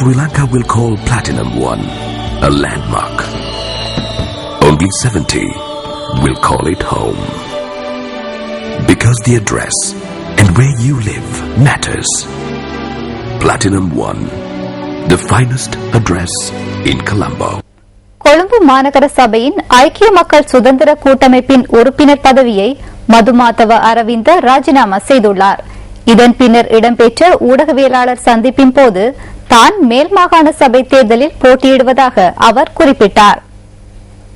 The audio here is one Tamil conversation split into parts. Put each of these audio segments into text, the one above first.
Sri Lanka will call Platinum One a landmark. Only 70 will call it home. Because the address and where you live matters. Platinum One, the finest address in Colombo. Colombo மாநகர சபையின் ஐக்கிய மக்கள் சுதந்திர கூட்டமைப்பின் உறுப்பினர் பதவியை மதுமாதவ அரவிந்த ராஜினாமா செய்துள்ளார் இதன் பின்னர் இடம்பெற்ற ஊடகவியலாளர் சந்திப்பின் போது தான் மேல் மாகாண சபை தேர்தலில் போட்டியிடுவதாக அவர் குறிப்பிட்டார்.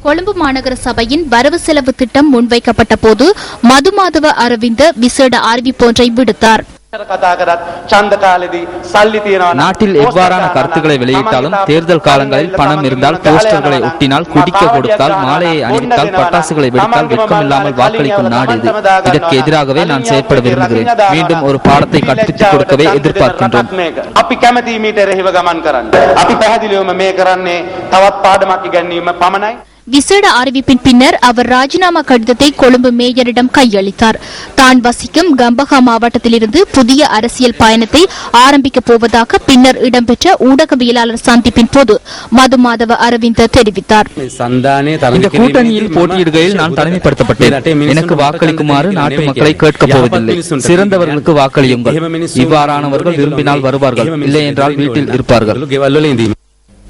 கொழும்பு மாநகர சபையின் வரவு செலவு திட்டம் முன்வைக்கப்பட்ட போது மதுமாதவ அரவிந்த விசேட அறிவிப்பொன்றை விடுத்தார். කතා කරත් ඡන්ද කාලෙදී සල්ලි තියනවා නම් நாட்டில் எவ்வாறான கருத்துக்களை வெளியிட்டாலும் தேர்தல் காலங்களில் பணம் இருந்தால் போஸ்டர்களை ஒட்டினால் குடிக்க கொடுத்தால் மாலையை அணிவித்தால் பட்டாசுகளை வெடித்தால் வெட்கமில்லாமல் வாக்களிக்கும் நாடு இது இதற்கு எதிராகவே நான் செயற்பட விரும்புகிறேன் மீண்டும் ஒரு பாடத்தை கற்பித்துக் கொடுக்கவே எதிர்பார்க்கின்றோம் අපි කැමති මීට එරෙහිව ගමන් කරන්න. අපි පැහැදිලිවම මේ කරන්නේ තවත් පාඩමක් ඉගැන්වීම පමණයි. விசேட அறிவிப்பின் பின்னர் அவர் ராஜினாமா கடிதத்தை கொழும்பு மேயரிடம் கையளித்தார். தான் வசிக்கும் கம்பஹா மாவட்டத்திலிருந்து புதிய அரசியல் பயணத்தை ஆரம்பிக்கப் போவதாக பின்னர் இடம்பெற்ற ஊடகவியலாளர் சந்திப்பின் போது மதுமாதவ அரவிந்த தெரிவித்தார். இந்த கூட்டணியில் போட்டியிடுகையில் நான் தனிமைப்படுத்தப்பட்டேன். எனக்கு வாக்களிக்குமாறு நாட்டு மக்களை கேட்கப் போவதில்லை. சிறந்தவர்களுக்கு வாக்களியுங்கள். இவ்வாறானவர்கள் விரும்பினால் வருவார்கள். இல்லை என்றால் வீட்டில் இருப்பார்கள்.